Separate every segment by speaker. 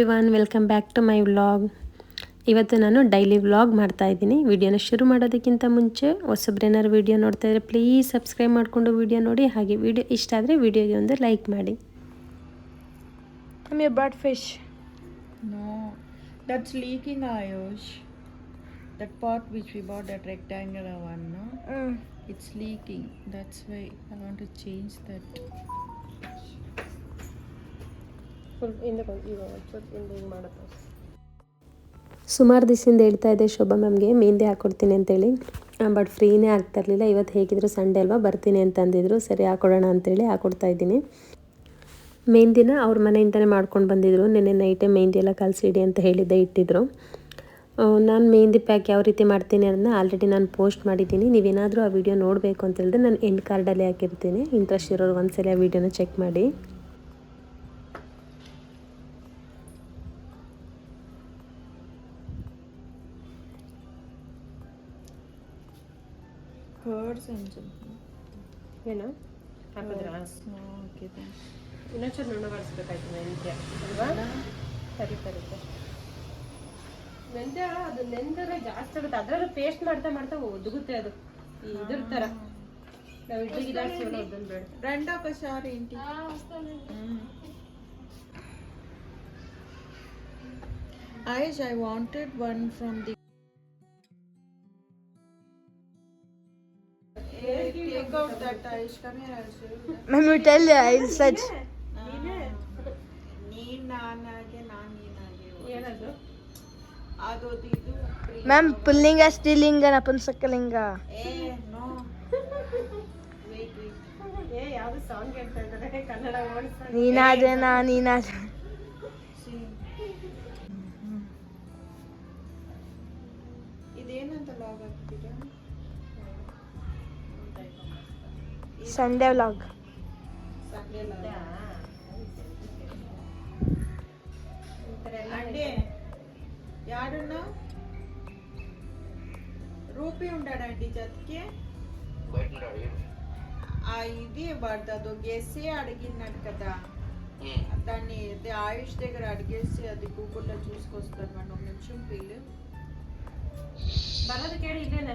Speaker 1: Everyone welcome back to my vlog ಇವತ್ತು ನಾನು daily vlog ಮಾಡ್ತಾ ಇದ್ದೀನಿ. ವಿಡಿಯೋನ ಶುರು ಮಾಡೋದಕ್ಕಿಂತ ಮುಂಚೆ ಹೊಸಬ್ರೇನಾರು ವೀಡಿಯೋ ನೋಡ್ತಾ ಇದ್ದರೆ ಪ್ಲೀಸ್ ಸಬ್ಸ್ಕ್ರೈಬ್ ಮಾಡಿಕೊಂಡು ವೀಡಿಯೋ ನೋಡಿ. ಹಾಗೆ ವೀಡಿಯೋ ಇಷ್ಟ ಆದರೆ ವಿಡಿಯೋಗೆ ಒಂದು ಲೈಕ್ ಮಾಡಿ.
Speaker 2: ಆಮೇಲೆ
Speaker 3: bird fish leaking ಆಯೋಶ್ that pot which we bought that
Speaker 2: rectangle
Speaker 3: it's leaking that's why I want to change that
Speaker 1: ಸುಮಾರು ದಿವಸದಿಂದ ಹೇಳ್ತಾ ಇದೆ ಶೋಭಾ ಮ್ಯಾಮ್ಗೆ, ಮೆಹಂದಿ ಹಾಕ್ಕೊಡ್ತೀನಿ ಅಂತೇಳಿ. ಬಟ್ ಫ್ರೀನೇ ಆಗ್ತಾ ಇರಲಿಲ್ಲ. ಇವತ್ತು ಹೇಗಿದ್ರು ಸಂಡೇ ಅಲ್ವಾ? ಬರ್ತೀನಿ ಅಂತ ಅಂದಿದ್ರು ಸರಿ, ಹಾಕೊಡೋಣ ಅಂತೇಳಿ ಹಾಕ್ಕೊಡ್ತಾ ಇದ್ದೀನಿ. ಮೆಹಂದಿನ ಅವ್ರ ಮನೆಯಿಂದನೇ ಮಾಡ್ಕೊಂಡು ಬಂದಿದ್ರು. ನಿನ್ನೆ ನೈಟೇ ಮೆಹಂದಿ ಎಲ್ಲ ಕಲಸಿಡಿ ಅಂತ ಹೇಳಿದ್ದೆ, ಇಟ್ಟಿದ್ರು. ನಾನು ಮೆಹಂದಿ ಪ್ಯಾಕ್ ಯಾವ ರೀತಿ ಮಾಡ್ತೀನಿ ಅದನ್ನ ಆಲ್ರೆಡಿ ನಾನು ಪೋಸ್ಟ್ ಮಾಡಿದ್ದೀನಿ. ನೀವೇನಾದರೂ ಆ ವಿಡಿಯೋ ನೋಡಬೇಕು ಅಂತ ಹೇಳಿದ್ರೆ ನಾನು ಎಂಡ್ ಕಾರ್ಡಲ್ಲಿ ಹಾಕಿರ್ತೀನಿ. ಇಂಟ್ರೆಸ್ಟ್ ಇರೋರು ಒಂದ್ಸಲ ಆ ವಿಡಿಯೋನ ಚೆಕ್ ಮಾಡಿ.
Speaker 3: Curds and something.
Speaker 1: ಏನು
Speaker 3: Curds. No, okay then.
Speaker 1: ಇನ್ನೊಂಚೂರು ನುಣ್ಣಗಾಡಿಸ್ಬೇಕಾಯ್ತು ಮೆಂತ್ಯ ಅಲ್ವಾ ಸರಿ ಸರಿ ಸರಿ ಮೆಂತ್ಯ ಅದು ನೆಂದರೆ ಜಾಸ್ತಿ ಆಗುತ್ತೆ ಅದರಲ್ಲೂ ಪೇಸ್ಟ್ ಮಾಡ್ತಾ ಮಾಡ್ತಾ ಒದಗುತ್ತೆ ಅದು ಈ ಇದ್ರ ಥರ ನಾವು ಇಡ್ಲಿಗೆ ಜಾಸ್ತಿ ಅದನ್ನು ಬೇಡ
Speaker 3: Randa Kashari inti. Ayush, I wanted one from the. Come here,
Speaker 2: you I such.
Speaker 3: ನೀನ್. ನಾನಾಗೆ ನಾನ್ ನೀನಾಗೆ
Speaker 1: ಏನದು
Speaker 3: ಅದೊಂದು ಇದು free.
Speaker 2: Ma'am, Pullinga, Stilinga,
Speaker 3: ಏ ನೋ. ವೇಟ್ ವೇಟ್
Speaker 1: ಏ ಯಾವುದು ಸಾಂಗ್ ಹೇಳ್ತಾ ಇದ್ದಾರೆ ಕನ್ನಡ ಓಡಿಸ
Speaker 2: ನೀನಾದೇನಾ ನೀನಾದ
Speaker 3: ಸಿ ಇದೇನಂತ ಲಾಗ್ ಆಗ್ತೀರಾ సండే వ్లాగ్ రూపీ ఉండాడండి జతికి? ఇది పడుతుందో గేసి అడిగినాడు కదా. దాన్ని ఆయుష్ దగ్గర అడిగేసి అది గూగుల్లో చూసుకొస్తాను మనం నిమిషం పిల్లు
Speaker 1: బలదకేడు ఇదేనా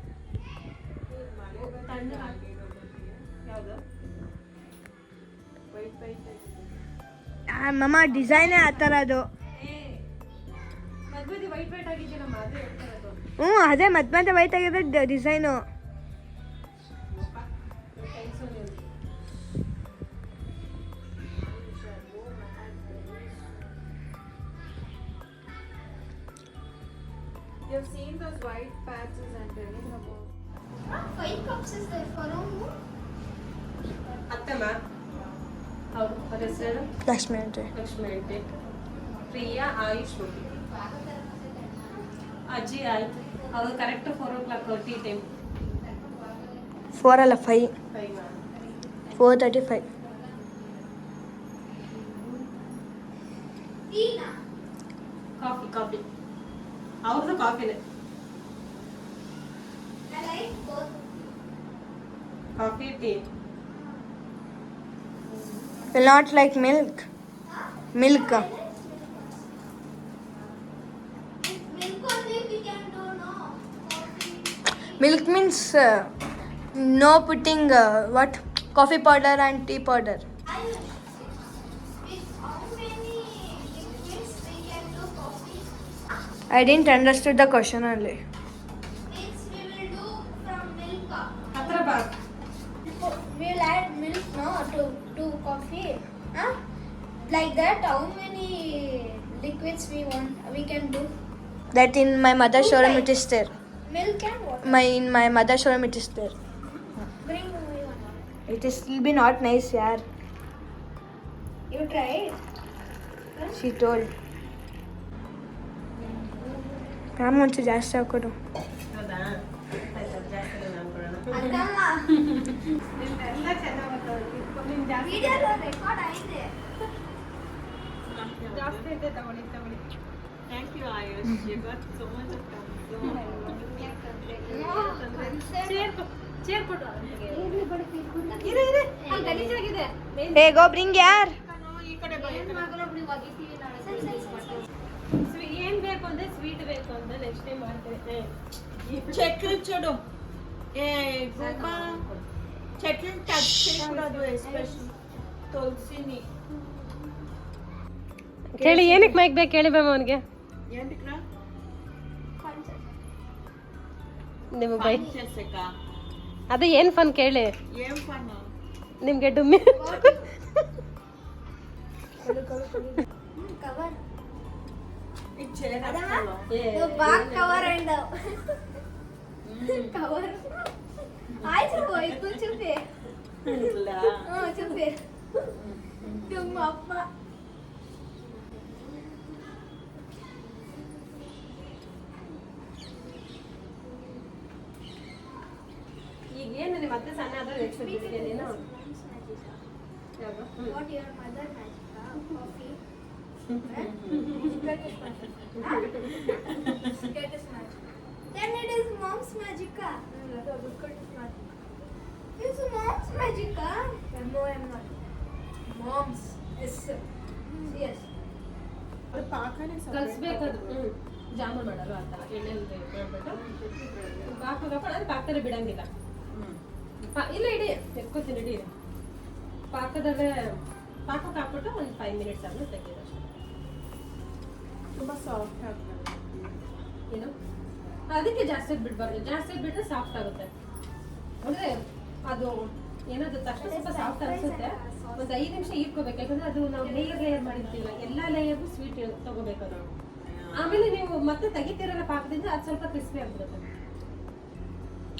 Speaker 2: ಮಮ್ಮ ಡಿಸೈನೇ ಆ ಥರ ಅದು
Speaker 1: ಏ ಮದುವೆ ವೈಟ್ ವೈಟ್ ಆಗಿದ್ದೆ ನಮ್ಮ ಅದು ಹೇಳ್ತಾ ಇರೋದು
Speaker 2: ಹ್ಞೂ ಅದೇ ಮತ್ತೆ ಮತ್ತೆ ವೈಟ್ ಆಗಿದೆ ಡಿಸೈನು
Speaker 1: ಟೈಲ್ಸು ನೀವು
Speaker 3: You've seen those white patches and telling about
Speaker 4: Five cups is there for who?
Speaker 1: ಅತ್ತಮ್ಮ ಹೌದು ಅವ್ರ ಹೆಸರು
Speaker 2: ಲಕ್ಷ್ಮಿ ಆಂಟಿ
Speaker 1: ಲಕ್ಷ್ಮಿ ಆಂಟಿ ಪ್ರಿಯಾ ಆಯುಷ್ ಹೋಗಿ ಅಜ್ಜಿ ಆಯ್ತು ಅದು correct four o'clock tea time
Speaker 2: four ಅಲ್ಲ five
Speaker 1: five
Speaker 2: four thirty five
Speaker 4: Tina.
Speaker 1: Coffee coffee ಅವ್ರದ್ದು ಕಾಫಿನೇ
Speaker 4: I like both.
Speaker 2: coffee tea. Will not
Speaker 4: like milk. Milk. Milk means uh, no putting uh, what coffee
Speaker 1: powder
Speaker 4: and tea powder. I didn't understood the question only. Like that, how many liquids we want we can do?
Speaker 2: That in my mother showroom it is there
Speaker 4: Milk and water.
Speaker 2: My in my mother showroom it is there
Speaker 4: Bring me one.
Speaker 2: It is will be not nice ಯಾರ್
Speaker 4: You try it.
Speaker 2: She told ma'am ಒಂಚೂರು ಜಾಸ್ತಿ ಹಾಕೊಡು
Speaker 1: ಹೌದಾ ಆಯ್ತು ಜಾಸ್ತಿ ಅನ್ಕೊಳ್ಳೋಣ
Speaker 4: ಅದಲ್ಲ
Speaker 3: ಎಲ್ಲ ಚೆನ್ನಾಗಿ ಬರ್ತವೆ
Speaker 4: ವಿಡಿಯೋ ರೆಕಾರ್ಡ್ ಆಗಿದೆ
Speaker 3: ಜಾಸ್ತಿ ತಗೊಳ್ಳಿ ತಗೊಳ್ಳಿ. ಥ್ಯಾಂಕ್ ಯು ಸೋ ಮಚ್ ಆಫ್
Speaker 2: ಹೇಗೋ ಬ್ರಿಂಗ್ ಯಾರ್?
Speaker 1: ಏನ್ ಬೇಕು ಅಂದ್ರೆ ಸ್ವೀಟ್ ಬೇಕು ಅಂತ ನೆಕ್ಸ್ಟ್ ಟೈಮ್
Speaker 3: ಮಾಡ್ತೀನಿ. ಚಕ್ರಿ ಚಡು. ಏ ಚಕ್ರ ತಗ್ಸಿರೋದು ಎಸ್ಪೆಷಲ್ ತುಳಸಿನಿ.
Speaker 1: ಹೇಳಿ ಏನಕ್ಕೆ ಮೈಕ್ ಬೇಕು ಹೇಳಿ ಮ್ಯಾಮ್ ಅವನಿಗೆ ನಿಮಗೆ ಬೈ ಅದು ಏನು ಫನ್ ಕೇಳಿ ನಿಮಗೆ ಡುಮ್ಮಿ
Speaker 4: ಕವರ್
Speaker 1: ಮತ್ತೆ ಸಣ್ಣ ಆದ್ರೆ next ಬಿರಿಯಾನಿನ
Speaker 4: what your mother magic coffee cat is magic. Then it is mom's magica. No, the cat is magic. It's mom's magica. No, I'm not. Mom's. Yes. Yes.
Speaker 3: ಅದು ಪಾಕನೇ
Speaker 1: ಕಲಿಸ್ಬೇಕದು ಜಾಮೂನ್ ಮಾಡೋದು ಆ ಥರ ಎಣ್ಣೆ ಮಾಡ್ಬಿಟ್ಟು ಪಾಕ ಹಾಕೊಂಡು ಅದು ಪಾಕ್ತಾರೆ ಬಿಡಂಗಿಲ್ಲ ಇಲ್ಲ ಇಡಿ. ಎತ್ಕೋತೀನಿ ಇಡಿ. ಪಾಕದಲ್ಲೇ ಪಾಕಕ್ಕೆ ಹಾಕ್ಬಿಟ್ಟು ಒಂದು ಫೈವ್ ಮಿನಿಟ್ಸ್ ಆದ್ಮೇಲೆ ತೆಗೀರಿ ಅಷ್ಟೇ.
Speaker 3: ತುಂಬಾ ಸಾಫ್ಟ್ ಆಗ್ತದೆ.
Speaker 1: ಏನು? ಅದಕ್ಕೆ ಜಾಸ್ತಿ ಬಿಡಬಾರ್ದು. ಜಾಸ್ತಿ ಬಿಟ್ಟರೆ ಸಾಫ್ಟ್ ಆಗುತ್ತೆ. ಅಂದ್ರೆ ಅದು ಏನಾದ್ರು ತಕ್ಷಣ ಸ್ವಲ್ಪ ಸಾಫ್ಟ್ ಅನ್ಸುತ್ತೆ. ಒಂದು ಐದು ನಿಮಿಷ ಇಟ್ಕೋಬೇಕು. ಯಾಕಂದ್ರೆ ಅದು ನಾವು ಲೇಯರ್ ಲೇಯರ್ ಮಾಡಿರ್ತೀವಲ್ಲ ಎಲ್ಲ ಲೇಯರ್ಗೂ ಸ್ವೀಟ್ ತಗೋಬೇಕು ನಾವು ಆಮೇಲೆ ನೀವು ಮತ್ತೆ ತೆಗಿತೀರಲ್ಲ ಪಾಕದಿಂದ ಅದು ಸ್ವಲ್ಪ ಕ್ರಿಸ್ಪಿ ಆಗ್ಬಿಡುತ್ತೆ.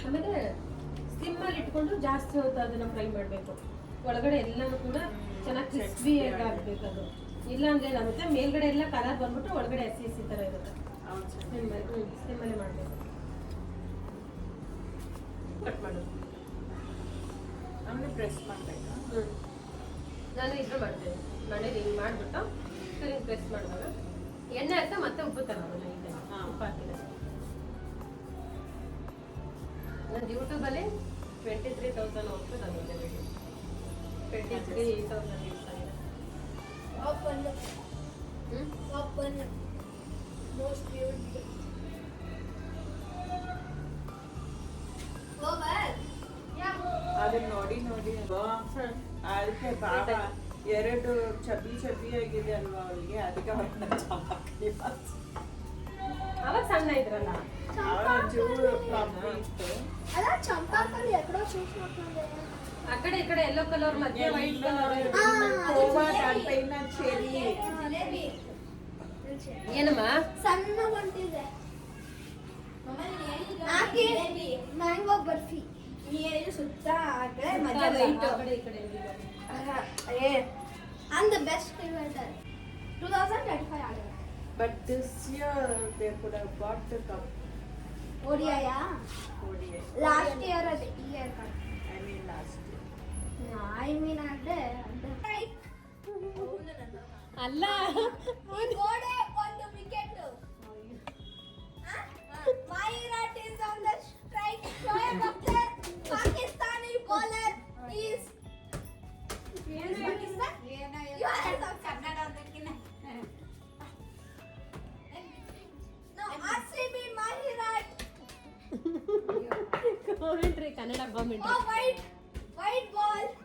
Speaker 1: ಆಮೇಲೆ ಸಿಮ್ಮಲ್ಲಿ ಇಟ್ಕೊಂಡು ಜಾಸ್ತಿ ಹೊತ್ತು ಅದನ್ನು ಫ್ರೈ ಮಾಡಬೇಕು. ಒಳಗಡೆ ಎಲ್ಲನೂ ಕೂಡ ಚೆನ್ನಾಗಿ ಕ್ರಿಸ್ಪಿ ಆಗಬೇಕು ಅದು ಇಲ್ಲ ಅಂದ್ರೆ ಏನಾಗುತ್ತೆ ಮೇಲ್ಗಡೆ ಎಲ್ಲ ಕಲರ್ ಬಂದ್ಬಿಟ್ಟು ಒಳಗಡೆ ಹಸಿ ಹಸಿ ಥರ ಇರುತ್ತೆ. ಸಿಮ್ಮಲ್ಲೇ ಮಾಡಬೇಕು. ಕಟ್ ಮಾಡೋದು.
Speaker 3: ಆಮೇಲೆ ಪ್ರೆಸ್ ಮಾಡಬೇಕಾ?
Speaker 1: ನಾನು ಇದ್ರ ಮಾಡ್ತೇನೆ. ಮನೇಲಿ ಹಿಂಗೆ ಮಾಡಿಬಿಟ್ಟು ಸರಿ ಪ್ರೆಸ್ ಮಾಡುವಾಗ ಎಣ್ಣೆ ಹಾಕ್ತಾ ಮತ್ತೆ ಉಪ್ಪು ತರೋದು
Speaker 3: ನೈಟ್
Speaker 1: ಉಪ್ಪು ಹಾಕಿದ್ರೆ ನಾನು ಯೂಟ್ಯೂಬಲ್ಲಿ ಟ್ವೆಂಟಿ ತ್ರೀ ತೌಸಂಡ್ ಹೋಗ್ತು ನಾನು ಟ್ವೆಂಟಿ ತ್ರೀ ತೌಸಂಡ್ ಯೂಸ್ ಆಗಿದೆ.
Speaker 4: Open.
Speaker 1: ಹ್ಞೂ
Speaker 4: ಮೋಸ್ಟ್. Yeah.
Speaker 3: ಅದನ್ನ ನೋಡಿ ನೋಡಿ ಅಲ್ವಾ? ಅದಕ್ಕೆ ಬಾ ಎರಡು ಚಬ್ಬಿ ಚಬ್ಬಿ ಆಗಿದೆ ಅಲ್ವಾ ಅವಳಿಗೆ ಅದಕ್ಕೆ ಅವ್ರನ್ನ ಚಪಾತಿ
Speaker 1: ಅವಾಗ ಸಣ್ಣ ಇದ್ರಲ್ಲ?
Speaker 3: ಚೂರು ಪ್ರಾಬ್ಲಮ್ ಇತ್ತು.
Speaker 4: అలా చంపాకలు
Speaker 1: ఎక్కడో చూసినట్టుంది అక్కడ ఇక్కడ ఎల్లో కలర్ మధ్య వైట్ కలర్
Speaker 3: కోవా దానిపైన చెరి
Speaker 1: ಏನಮ್ಮ?
Speaker 4: ಸಣ್ಣ ಹೊಂಟಿದೆ ಆಕೆ ಮ್ಯಾಂಗೋ ಬರ್ಫಿ. ನೀರು ಸುತ್ತ ಆ ಕಡೆ ಮಧ್ಯ
Speaker 1: ಲೈಟ್
Speaker 4: ಏ. And the best inventor two thousand twenty five ಆಗಿದೆ
Speaker 3: but this year they could have got the cup
Speaker 4: Odia last year ಅದೇ year
Speaker 3: I mean last
Speaker 4: I mean ಅಂದ್ರೆ
Speaker 1: ಅಲ್ಲ.
Speaker 4: ಗೋಡೆ ಒಂದು wicket ಮೈರಾಟ್ is on the strike Shoaib Akhtar Pakistani bowler is Kannada
Speaker 1: commentary Kannada commentary
Speaker 4: Oh, white, white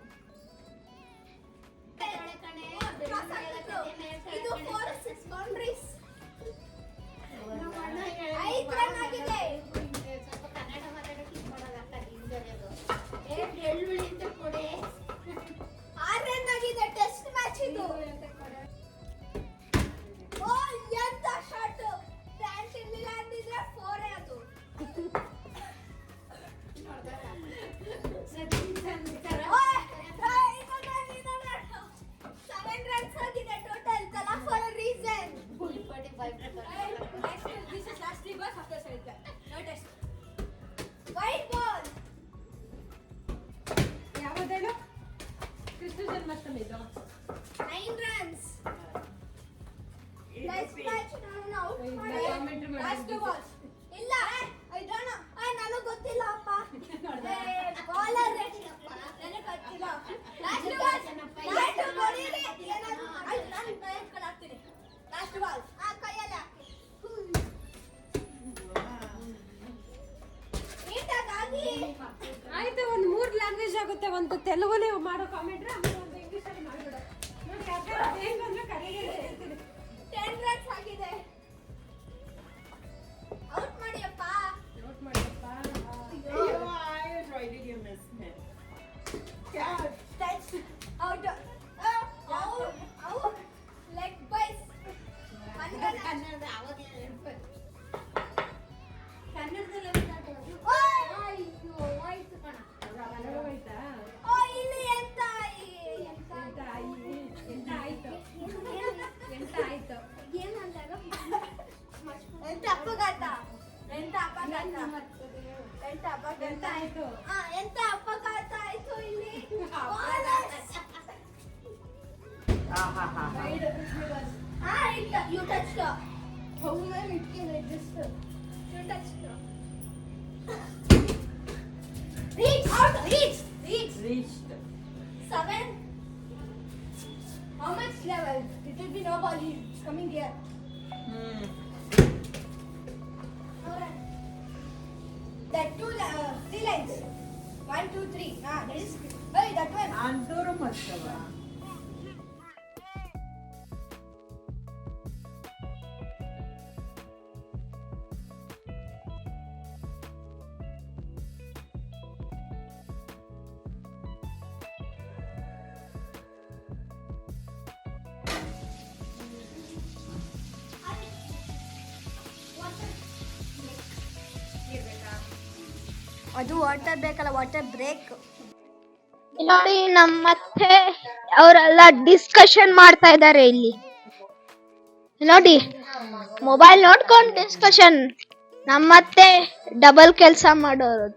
Speaker 5: nine runs ಇಲ್ಲ. I ನನಗೆ ಗೊತ್ತಿಲ್ಲ ಅಪ್ಪ. Bowler ನನಗೆ ಗೊತ್ತಿಲ್ಲ. ಹಾಕ್ತೀನಿ ಆ ಕೈಯಲ್ಲಿ ಹಾಕಿ.
Speaker 1: ಆಯ್ತು ಒಂದು ಮೂರು ಲ್ಯಾಂಗ್ವೇಜ್ ಆಗುತ್ತೆ. ಒಂದು ತೆಲುಗುಲಿ ಮಾಡೋ ಕಾಮೆಂಟ್ರೆ
Speaker 5: ಟೆನ್ ರನ್ಸ್ ಆಗಿದೆ. coming here.
Speaker 3: Hmm.
Speaker 5: Alright. That two, uh, three lines. One, two, three. Ah, that is. Hey, that one.
Speaker 3: Antoro Mastava.
Speaker 5: ಅದು ವಾಟರ್ ಬೇಕಲ್ಲ ವಾಟರ್ ಬ್ರೇಕ್.
Speaker 4: ನೋಡಿ ನಮ್ಮ ನಮ್ಮತ್ತೆ ಅವರೆಲ್ಲ ಡಿಸ್ಕಷನ್ ಮಾಡ್ತಾ ಇದ್ದಾರೆ ಇಲ್ಲಿ. ನೋಡಿ ಮೊಬೈಲ್ ನೋಡ್ಕೊಂಡು ಡಿಸ್ಕಷನ್ ನಮ್ಮತ್ತೆ ಡಬಲ್ ಕೆಲಸ ಮಾಡೋರು.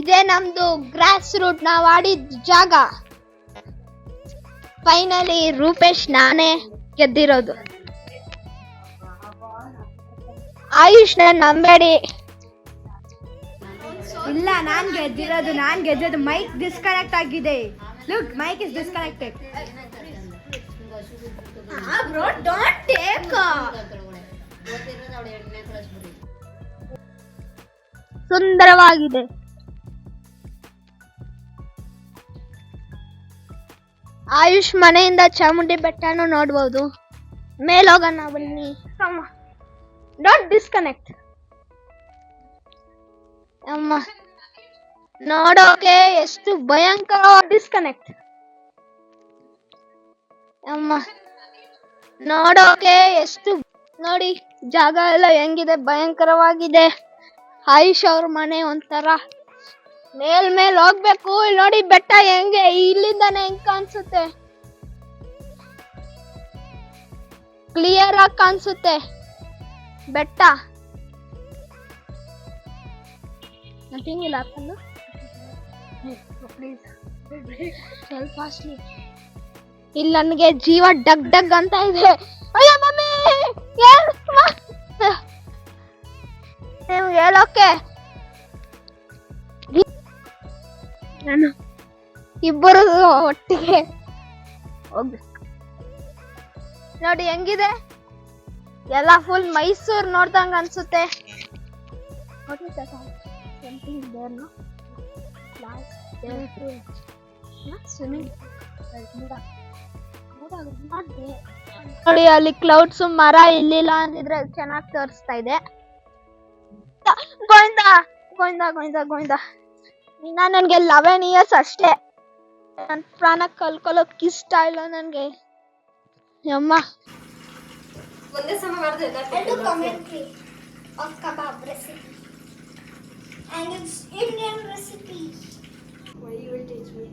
Speaker 4: ಇದೇ ನಮ್ದು ಗ್ರಾಸ್ ರೂಟ್ ನಾವು ಆಡಿದ ಜಾಗ. ಫೈನಲಿ ರೂಪೇಶ್ ನಾನೇ ಗೆದ್ದಿರೋದು. ಆಯುಷ್ ನಾನು ನಂಬೇಡಿ.
Speaker 2: ಇಲ್ಲ ನಾನ್ ಗೆದ್ದಿರೋದು ನಾನ್ ಗೆದ್ದಿರೋದು ಮೈಕ್ ಡಿಸ್ಕನೆಕ್ಟ್ ಆಗಿದೆ. Look mic is disconnected
Speaker 5: bro don't take
Speaker 4: ಸುಂದರವಾಗಿದೆ. ಆಯುಷ್ ಮನೆಯಿಂದ ಚಾಮುಂಡಿ ಬೆಟ್ಟನೂ ನೋಡ್ಬೋದು. ಮೇಲೋಗೋಣ ಬನ್ನಿ. ಡೋಂಟ್ ಡಿಸ್ಕನೆಕ್ಟ್ ಅಮ್ಮ, ನೋಡೋಕೆ ಎಷ್ಟು ಭಯಂಕರ ಡಿಸ್ಕನೆಕ್ಟ್ ಅಮ್ಮ, ನೋಡೋಕೆ ಎಷ್ಟು ನೋಡಿ, ಜಾಗ ಎಲ್ಲ ಹೆಂಗಿದೆ, ಭಯಂಕರವಾಗಿದೆ. ಆಯುಷ್ ಅವ್ರ ಮನೆ ಒಂಥರ ಮೇಲ್ ಮೇಲ್ ಹೋಗ್ಬೇಕು. ಇಲ್ಲಿ ನೋಡಿ ಬೆಟ್ಟ ಹೆಂಗೆ ಇಲ್ಲಿಂದಾನೆ ಹೆಂಗ್ ಕಾಣಿಸುತ್ತೆ? ಕ್ಲಿಯರ್ ಆಗಿ ಕಾಣಿಸುತ್ತೆ. ಬೆಟ್ಟ. ನಥಿಂಗ್ ಹಾಕೊಂಡು ಪ್ಲೀಸ್ ಸ್ವಲ್ಪ ಫಾಸ್ಟ್ಲಿ ಇಲ್ಲಿ ನನಗೆ ಜೀವ ಡಗ್ ಡಗ್ ಅಂತ ಇದೆ. ಅಯ್ಯೋ ಮಮ್ಮಿ! ಹೇಳೋಕೆ ನಾನು ಇಬ್ಬರು ಒಟ್ಟಿಗೆ ಹೋಗ್ಬೇಕು. ನೋಡಿ, ಹೆಂಗಿದೆ? ಎಲ್ಲ ಫುಲ್ ಮೈಸೂರ್ ನೋಡ್ದಂಗ ಅನ್ಸುತ್ತೆ. ನೋಡಿ, ಅಲ್ಲಿ ಕ್ಲೌಡ್ಸ್ ಮರ ಇಲ್ಲಿಲ್ಲ ಅಂದಿದ್ರೆ ಚೆನ್ನಾಗಿ ತೋರಿಸ್ತಾ ಇದೆ. ಗೋವಿಂದ ಗೋವಿಂದ ಗೋವಿಂದ ಗೋವಿಂದ. ಇನ್ನ ನನ್ಗೆ ಲೆವೆನ್ ಇಯರ್ಸ್ ಅಷ್ಟೇ ನನ್ ಪ್ರಾಣ ಕಲ್ಕೊಳ್ಳೋಕ್ ಇಷ್ಟ ಇಲ್ಲ ನನ್ಗೆ ಅಮ್ಮ
Speaker 1: ಒಂದೇ ಸಮ ಮಾಡಿದ್ರೆ
Speaker 5: and a commentary of kebab recipe. And it's Indian recipe.
Speaker 1: Why you will teach me?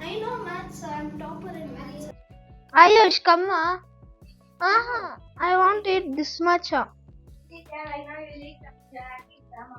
Speaker 5: I know maths, I'm topper in maths.
Speaker 4: Ayush ಕಮ್ಮ I want it this much
Speaker 5: I know you need drama.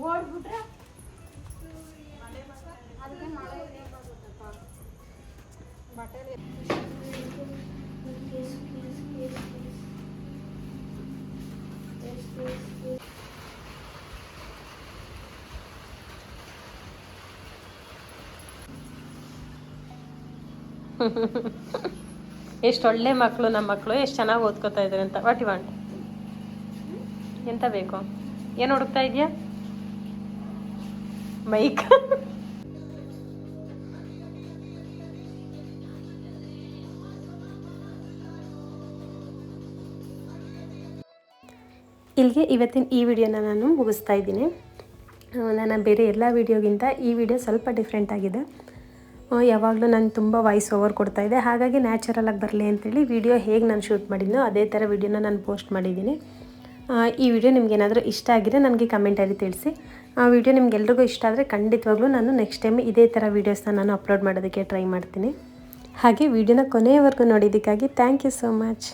Speaker 6: ಏನಂತ ಎಷ್ಟು ಒಳ್ಳೆ ಮಕ್ಕಳು ನಮ್ಮ ಮಕ್ಕಳು ಎಷ್ಟು ಚೆನ್ನಾಗಿ ಓದ್ಕೋತಾ ಇದ್ದಾರೆ ಅಂತ. ವಾಟ್ ಯು ವಾಂಟ್ ಎಂತ ಬೇಕು? ಏನು ಹುಡುಕ್ತಾ ಇದೆಯಾ? ಮೈಕ್ ಇಲ್ಲಿಗೆ ಇವತ್ತಿನ ಈ ವಿಡಿಯೋನ ನಾನು ಮುಗಿಸ್ತಾ ಇದ್ದೀನಿ. ನಾನು ಬೇರೆ ಎಲ್ಲ ವಿಡಿಯೋಗಿಂತ ಈ ವಿಡಿಯೋ ಸ್ವಲ್ಪ ಡಿಫ್ರೆಂಟ್ ಆಗಿದೆ. ಯಾವಾಗಲೂ ನಾನು ತುಂಬ ವಾಯ್ಸ್ ಓವರ್ ಕೊಡ್ತಾ ಇದೆ ಹಾಗಾಗಿ ನ್ಯಾಚುರಲಾಗಿ ಬರಲಿ ಅಂತೇಳಿ ವಿಡಿಯೋ ಹೇಗೆ ನಾನು ಶೂಟ್ ಮಾಡಿದ್ನೋ ಅದೇ ಥರ ವಿಡಿಯೋನ ನಾನು ಪೋಸ್ಟ್ ಮಾಡಿದ್ದೀನಿ. ಈ ವಿಡಿಯೋ ನಿಮ್ಗೆ ಏನಾದರೂ ಇಷ್ಟ ಆಗಿದೆ ನನಗೆ ಕಮೆಂಟಲ್ಲಿ ತಿಳಿಸಿ. ಆ ವಿಡಿಯೋ ನಿಮ್ಗೆಲ್ರಿಗೂ ಇಷ್ಟ ಆದರೆ ಖಂಡಿತವಾಗ್ಲೂ ನಾನು ನೆಕ್ಸ್ಟ್ ಟೈಮ್ ಇದೇ ಥರ ವೀಡಿಯೋಸ್ನ ನಾನು ಅಪ್ಲೋಡ್ ಮಾಡೋದಕ್ಕೆ ಟ್ರೈ ಮಾಡ್ತೀನಿ. ಹಾಗೆ ವಿಡಿಯೋನ ಕೊನೆಯವರೆಗೂ ನೋಡಿದ್ದಕ್ಕಾಗಿ ಥ್ಯಾಂಕ್ ಯು ಸೋ ಮಚ್